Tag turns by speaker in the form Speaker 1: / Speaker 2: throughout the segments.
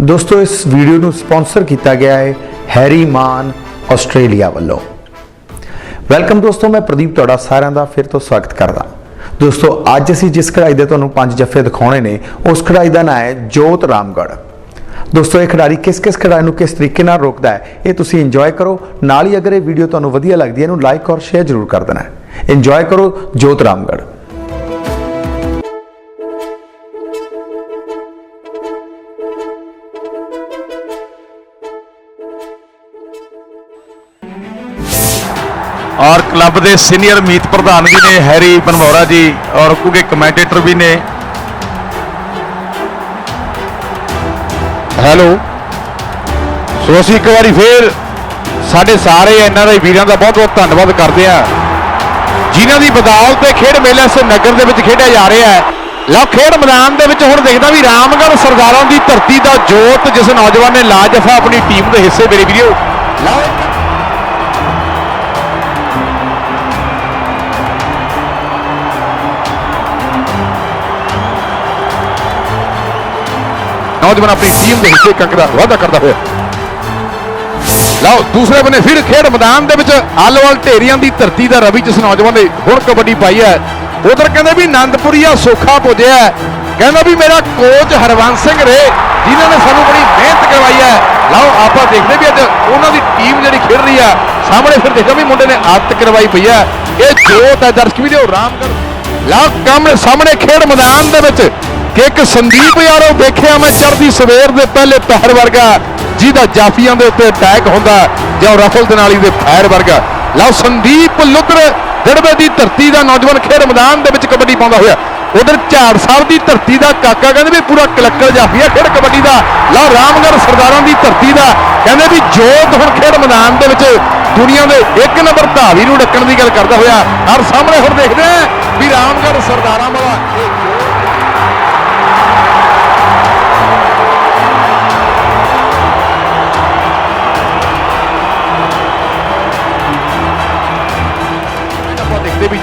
Speaker 1: ਦੋਸਤੋ, ਇਸ ਵੀਡੀਓ ਨੂੰ ਸਪਾਂਸਰ ਕੀਤਾ ਗਿਆ ਹੈ ਹੈਰੀ ਮਾਨ ਆਸਟ੍ਰੇਲੀਆ ਵੱਲੋਂ। ਵੈਲਕਮ ਦੋਸਤੋ, ਮੈਂ ਪ੍ਰਦੀਪ ਤੁਹਾਡਾ ਸਾਰਿਆਂ ਦਾ ਫਿਰ ਤੋਂ ਸਵਾਗਤ ਕਰਦਾ। ਦੋਸਤੋ, ਅੱਜ ਅਸੀਂ ਜਿਸ ਖਿਡਾਰੀ ਦੇ ਤੁਹਾਨੂੰ ਪੰਜ ਜੱਫੇ ਦਿਖਾਉਣੇ ਨੇ, ਉਸ ਖਿਡਾਰੀ ਦਾ ਨਾਮ ਹੈ ਜੋਤ ਰਾਮਗੜ੍ਹ ਦੋਸਤੋ, ਇਹ ਖਿਡਾਰੀ ਕਿਸ ਕਿਸ ਖਿਡਾਰੀ ਨੂੰ ਕਿਸ ਤਰੀਕੇ ਨਾਲ ਰੋਕਦਾ ਹੈ, ਇਹ ਤੁਸੀਂ ਇੰਜੋਏ ਕਰੋ। ਨਾਲ ਹੀ ਅਗਰ ਇਹ ਵੀਡੀਓ ਤੁਹਾਨੂੰ ਵਧੀਆ ਲੱਗਦੀ ਹੈ, ਇਹਨੂੰ ਲਾਈਕ ਔਰ ਸ਼ੇਅਰ ਜ਼ਰੂਰ ਕਰ ਦੇਣਾ ਇੰਜੋਏ ਕਰੋ ਜੋਤ ਰਾਮਗੜ੍ਹ
Speaker 2: ਔਰ ਕਲੱਬ ਦੇ ਸੀਨੀਅਰ ਮੀਤ ਪ੍ਰਧਾਨ ਵੀ ਨੇ, ਹੈਰੀ ਬਨਮੋਰਾ ਜੀ ਔਰ ਕੁਗੇ ਕਮੈਂਟੇਟਰ ਵੀ ਨੇ। ਹੈਲੋ। ਸੋ ਅਸੀਂ ਇੱਕ ਵਾਰੀ ਫੇਰ ਸਾਡੇ ਸਾਰੇ ਐਨਆਰਆਈ ਵੀਰਾਂ ਦਾ ਬਹੁਤ ਬਹੁਤ ਧੰਨਵਾਦ ਕਰਦੇ ਆ ਜਿਨ੍ਹਾਂ ਦੀ ਬਦੌਲਤ ਤੇ ਖੇਡ ਮੇਲਾ ਇਸ ਨਗਰ ਦੇ ਵਿੱਚ ਖੇਡਿਆ ਜਾ ਰਿਹਾ ਹੈ। ਲਓ, ਖੇਡ ਮੈਦਾਨ ਦੇ ਵਿੱਚ ਹੁਣ ਦੇਖਦਾ ਵੀ ਰਾਮਗੜ੍ਹ ਸਰਦਾਰਾਂ ਦੀ ਧਰਤੀ ਦਾ ਜੋਤ ਜਿਸ ਨੌਜਵਾਨ ਨੇ ਲਾਜਫਾ ਆਪਣੀ ਟੀਮ ਦੇ ਹਿੱਸੇ ਮੇਰੇ ਵੀਡੀਓ ਲਓ। ਨੌਜਵਾਨ ਆਪਣੀ ਟੀਮ ਦੇ ਹਿੱਸੇ ਕੰਕ ਦਾ ਵਾਅਦਾ ਕਰਦਾ ਹੋਇਆ। ਲਓ, ਦੂਸਰੇ ਬੰਨੇ ਫਿਰ ਖੇਡ ਮੈਦਾਨ ਦੇ ਵਿੱਚ ਆਲੋਵਾਲ ਢੇਰੀਆਂ ਦੀ ਧਰਤੀ ਦਾ ਰਵੀ ਜਿਸ ਨੌਜਵਾਨ ਨੇ ਹੁਣ ਕਬੱਡੀ ਪਾਈ ਹੈ। ਉਧਰ ਕਹਿੰਦੇ ਵੀ ਆਨੰਦਪੁਰੀਆ ਸੋਖਾ ਪੁੱਜਿਆ ਕਹਿੰਦਾ ਵੀ ਮੇਰਾ ਕੋਚ ਹਰਵੰਸ ਸਿੰਘ ਰੇ, ਜਿਨ੍ਹਾਂ ਨੇ ਸਾਨੂੰ ਬੜੀ ਮਿਹਨਤ ਕਰਵਾਈ ਹੈ। ਲਓ, ਆਪਾਂ ਦੇਖਦੇ ਵੀ ਅੱਜ ਉਹਨਾਂ ਦੀ ਟੀਮ ਜਿਹੜੀ ਖੇਡ ਰਹੀ ਆ ਸਾਹਮਣੇ ਫਿਰ ਦੇਖੋ ਵੀ ਮੁੰਡੇ ਨੇ ਆਦਤ ਕਰਵਾਈ ਪਈ ਹੈ। ਇਹ ਜੋਤ ਹੈ, ਦਰਸ਼ਕ ਵੀਡੀਓ ਰਾਮਗੜ੍ਹ। ਲਓ, ਕੰਮ ਸਾਹਮਣੇ ਖੇਡ ਮੈਦਾਨ ਦੇ ਵਿੱਚ ਕਿ ਇੱਕ ਸੰਦੀਪ ਯਾਰੋ ਵੇਖਿਆ ਮੈਂ ਚੜ੍ਹਦੀ ਸਵੇਰ ਦੇ ਪਹਿਲੇ ਪਹਿਰ ਵਰਗਾ, ਜਿਹਦਾ ਜਾਫੀਆਂ ਦੇ ਉੱਤੇ ਅਟੈਕ ਹੁੰਦਾ, ਜਾਂ ਰਫਲ ਦਨਾਲੀ ਦੇ ਪੈਰ ਵਰਗਾ। ਲਓ ਸੰਦੀਪ ਲੁੱਦਰ ਦੜਵੇ ਦੀ ਧਰਤੀ ਦਾ ਨੌਜਵਾਨ ਖੇਡ ਮੈਦਾਨ ਦੇ ਵਿੱਚ ਕਬੱਡੀ ਪਾਉਂਦਾ ਹੋਇਆ। ਉਧਰ ਝਾੜ ਸਾਹਿਬ ਦੀ ਧਰਤੀ ਦਾ ਕਾਕਾ ਕਹਿੰਦੇ ਵੀ ਪੂਰਾ ਕਲੱਕਲ ਜਾਫੀਆ ਖੇਡ ਕਬੱਡੀ ਦਾ। ਲਓ ਰਾਮਗੜ੍ਹ ਸਰਦਾਰਾਂ ਦੀ ਧਰਤੀ ਦਾ ਕਹਿੰਦੇ ਵੀ ਜੋਤ ਹੁਣ ਖੇਡ ਮੈਦਾਨ ਦੇ ਵਿੱਚ ਦੁਨੀਆ ਦੇ ਇੱਕ ਨੰਬਰ ਧਾਵੀ ਨੂੰ ਡੱਕਣ ਦੀ ਗੱਲ ਕਰਦਾ ਹੋਇਆ। ਹਰ ਸਾਹਮਣੇ ਹੁਣ ਦੇਖਦੇ ਆ ਵੀ ਰਾਮਗੜ੍ਹ ਸਰਦਾਰਾਂ ਵਾਲਾ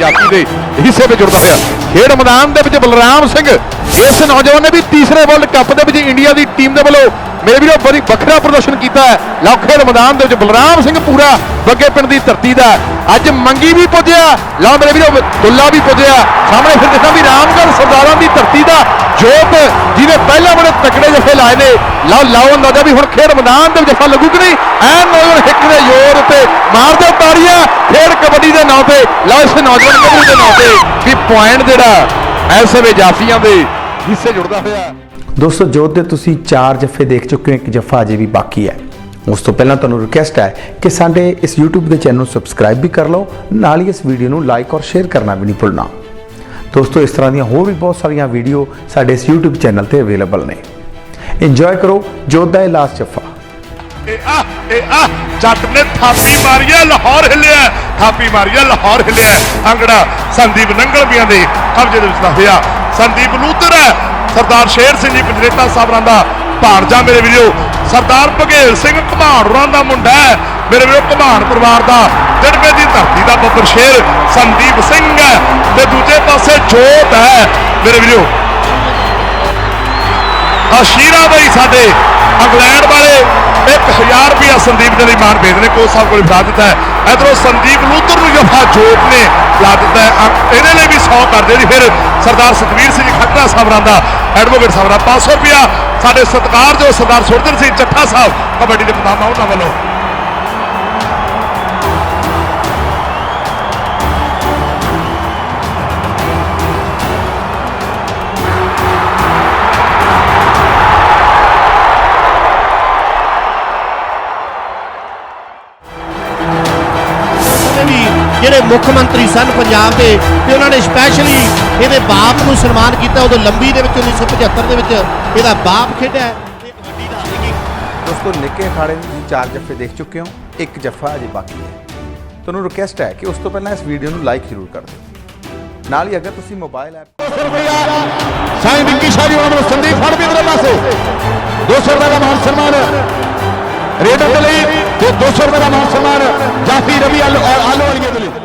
Speaker 2: ਜਾਤੀ ਦੇ ਹਿੱਸੇ ਵਿੱਚ ਜੁੜਦਾ ਹੋਇਆ ਖੇਡ ਮੈਦਾਨ ਦੇ ਵਿੱਚ ਬਲਰਾਮ ਸਿੰਘ, ਇਸ ਨੌਜਵਾਨ ਨੇ ਵੀ ਤੀਸਰੇ ਵਰਲਡ ਕੱਪ ਦੇ ਵਿੱਚ ਇੰਡੀਆ ਦੀ ਟੀਮ ਦੇ ਵੱਲੋਂ ਮੇਰੇ ਵੀਰੋ, ਬੜੀ ਵੱਖਰਾ ਪ੍ਰਦਰਸ਼ਨ ਕੀਤਾ ਹੈ। ਲਓ ਖੇਡ ਮੈਦਾਨ ਦੇ ਵਿੱਚ ਬਲਰਾਮ ਸਿੰਘ ਪੂਰਾ ਬੱਗੇ ਪਿੰਡ ਦੀ ਧਰਤੀ ਦਾ ਅੱਜ ਮੰਗੀ ਵੀ ਪੁੱਜਿਆ। ਲਓ ਮੇਰੇ ਵੀਰੋ, ਦੁੱਲਾ ਵੀ ਪੁੱਜਿਆ। ਸਾਹਮਣੇ ਫਿਰ ਦੇਖਾਂ ਵੀ ਰਾਮਗੜ੍ਹ ਸਰਦਾਰਾਂ ਦੀ ਧਰਤੀ ਦਾ ਜੋਤ, ਜਿਹਨੇ ਪਹਿਲਾਂ ਬੜੇ ਤਕੜੇ ਜਫੇ ਲਾਏ ਨੇ। ਲਓ, ਲਾਓ ਅੰਦਾਜ਼ਾ ਵੀ ਹੁਣ ਖੇਡ ਮੈਦਾਨ ਦੇ ਵਿੱਚ ਜਫਾ ਲੱਗੂ ਕਿ ਨਹੀਂ? ਐਨ ਨੌਜਵਾਨ ਹਿੱਕ ਦੇ ਜ਼ੋਰ ਉੱਤੇ ਮਾਰਦੇ ਤਾੜੀਆਂ। ਖੇਡ ਕਬੱਡੀ ਦੇ ਨਾਂ ਤੇ, ਲਓ ਇਸ ਨੌਜਵਾਨ ਕਬੱਡੀ ਦੇ ਨਾਂ ਤੇ ਵੀ ਪੁਆਇੰਟ ਜਿਹੜਾ ਐਸੇ ਵੇ ਜਾਫੀਆਂ ਦੇ ਹਿੱਸੇ ਜੁੜਦਾ ਹੋਇਆ
Speaker 1: ਦੋਸਤੋ ਜੋਤ ਦੇ ਤੁਸੀਂ ਚਾਰ ਜੱਫੇ ਦੇਖ ਚੁੱਕੇ ਹੋ, ਇੱਕ ਜੱਫਾ ਅਜੇ ਵੀ ਬਾਕੀ ਹੈ। ਉਸ ਤੋਂ ਪਹਿਲਾਂ ਤੁਹਾਨੂੰ ਰਿਕੁਐਸਟ ਹੈ ਕਿ ਸਾਡੇ ਇਸ YouTube ਦੇ ਚੈਨਲ ਨੂੰ ਸਬਸਕ੍ਰਾਈਬ ਵੀ ਕਰ ਲਓ, ਨਾਲ ਹੀ ਇਸ ਵੀਡੀਓ ਨੂੰ ਲਾਈਕ ਔਰ ਸ਼ੇਅਰ ਕਰਨਾ ਵੀ ਨਹੀਂ ਭੁੱਲਣਾ। ਦੋਸਤੋ, ਇਸ ਤਰ੍ਹਾਂ ਦੀਆਂ ਹੋਰ ਵੀ ਬਹੁਤ ਸਾਰੀਆਂ ਵੀਡੀਓ ਸਾਡੇ ਇਸ YouTube ਚੈਨਲ ਤੇ ਅਵੇਲੇਬਲ ਨੇ। ਇੰਜੋਏ ਕਰੋ ਜੋਤ ਦਾ ਇਹ ਲਾਸਟ ਜੱਫਾ।
Speaker 3: ਇਹ ਆ ਇਹ ਆ, ਜੱਟ ਨੇ ਥਾਪੀ ਮਾਰੀ ਲਾਹੌਰ ਹਿੱਲਿਆ ਥਾਪੀ ਮਾਰੀ ਲਾਹੌਰ ਹਿੱਲਿਆ ਅੰਗੜਾ ਸੰਦੀਪ ਨੰਗਲਬੀਆਂ ਦੇ ਕਬਜ਼ੇ ਦੇ ਵਿੱਚ ਦਾ ਹੋਇਆ। ਸੰਦੀਪ ਲੂਤਰ ਹੈ ਸਰਦਾਰ ਸ਼ੇਰ ਸਿੰਘ ਜੀ ਪੰਜਰੇਤਾ ਸਾਹਿਬਾਂ ਦਾ ਭਾਣਜਾ ਮੇਰੇ ਵੀਰੋ, ਸਰਦਾਰ ਭਗੇਲ ਸਿੰਘ ਘਮਾਣੂਰਾਂ ਦਾ ਮੁੰਡਾ ਹੈ। ਮੇਰੇ ਵੀਰੋ, ਘਮਾਣ ਪਰਿਵਾਰ ਦਾ ਦਿੜਵੇ ਦੀ ਧਰਤੀ ਦਾ ਬੱਬਰ ਸ਼ੇਰ ਸੰਦੀਪ ਸਿੰਘ ਹੈ ਤੇ ਦੂਜੇ ਪਾਸੇ ਜੋਤ ਹੈ। ਮੇਰੇ ਵੀਰੋ, ਅਸ਼ੀਰਾ ਬਈ ਸਾਡੇ ਇੰਗਲੈਂਡ ਵਾਲੇ 1000 ਰੁਪਇਆ ਸੰਦੀਪ ਦੇ ਲਈ ਮਾਨ ਭੇਜ ਨੇ। ਕੋਚ ਸਾਹਿਬ ਕੋਲ ਫੜਾ ਦਿੱਤਾ ਹੈ। ਇਧਰੋਂ ਸੰਦੀਪ ਲੂਤਰ ਨੂੰ ਜਫਾ ਜੋਤ ਨੇ ਲਾ ਦਿੱਤਾ ਇਹਦੇ ਲਈ ਵੀ 100 ਕਰਦੇ ਜੀ। ਫਿਰ ਸਰਦਾਰ ਸਤਵੀਰ ਸਿੰਘ ਖੱਟਾ ਸਾਹਿਬਾਂ ਦਾ ਐਡਵੋਕੇਟ ਸਾਹਿਬ ਦਾ 500 ਰੁਪਿਆ ਸਾਡੇ ਸਤਿਕਾਰਯੋਗ ਸਰਦਾਰ ਸੁਰਜਨ ਸਿੰਘ ਚੱਠਾ ਸਾਹਿਬ ਕਬੱਡੀ ਦੇ ਪਤਾਮਾ ਉਹਨਾਂ ਵੱਲੋਂ।
Speaker 4: ਮੁੱਖ ਮੰਤਰੀ ਸਨ ਪੰਜਾਬ ਦੇ ਤੇ ਉਹਨਾਂ ਨੇ ਸਪੈਸ਼ਲੀ ਇਹਦੇ ਬਾਪ ਨੂੰ ਸਨਮਾਨ ਕੀਤਾ ਉਦੋਂ ਲੰਬੀ ਦੇ ਵਿੱਚ 1975 ਦੇ ਵਿੱਚ ਇਹਦਾ ਬਾਪ ਖੇਡਿਆ ਤੇ ਕਬੱਡੀ ਦਾ ਹਾਲਾਂਕਿ
Speaker 1: ਦੋਸਤੋ ਨਿੱਕੇ ਅਖਾੜੇ ਦੇ ਤੁਸੀਂ ਚਾਰ ਜੱਫੇ ਦੇਖ ਚੁੱਕੇ ਹੋ ਇੱਕ ਜੱਫਾ ਅਜੇ ਬਾਕੀ ਹੈ। ਤੁਹਾਨੂੰ ਰਿਕੁਐਸਟ ਹੈ ਕਿ ਉਸ ਤੋਂ ਪਹਿਲਾਂ ਇਸ ਵੀਡੀਓ ਨੂੰ ਲਾਈਕ ਜ਼ਰੂਰ ਕਰ ਦਿਓ। ਨਾਲ ਹੀ ਅਗਰ ਤੁਸੀਂ ਮੋਬਾਈਲ ਐਪ
Speaker 2: ਸਾਈਂ ਵਿੱਕੀ ਸ਼ਾਹ ਜੀ ਉਹਨਾਂ ਨੂੰ ਸੰਦੀਪ ਫੜ ਵੀ ਉਹਦੇ ਪਾਸੇ। 200 ਰੁਪਏ ਦਾ ਮਾਨ ਸਨਮਾਨ। ਰੇਡਰ ਦੇ ਲਈ ਤੇ 200 ਰੁਪਏ ਦਾ ਮਾਨ ਸਨਮਾਨ ਜਾਫੀ ਰਵੀ ਆਲੋ ਆਲੋ ਵਾਲੀਏ ਦੇ ਲਈ।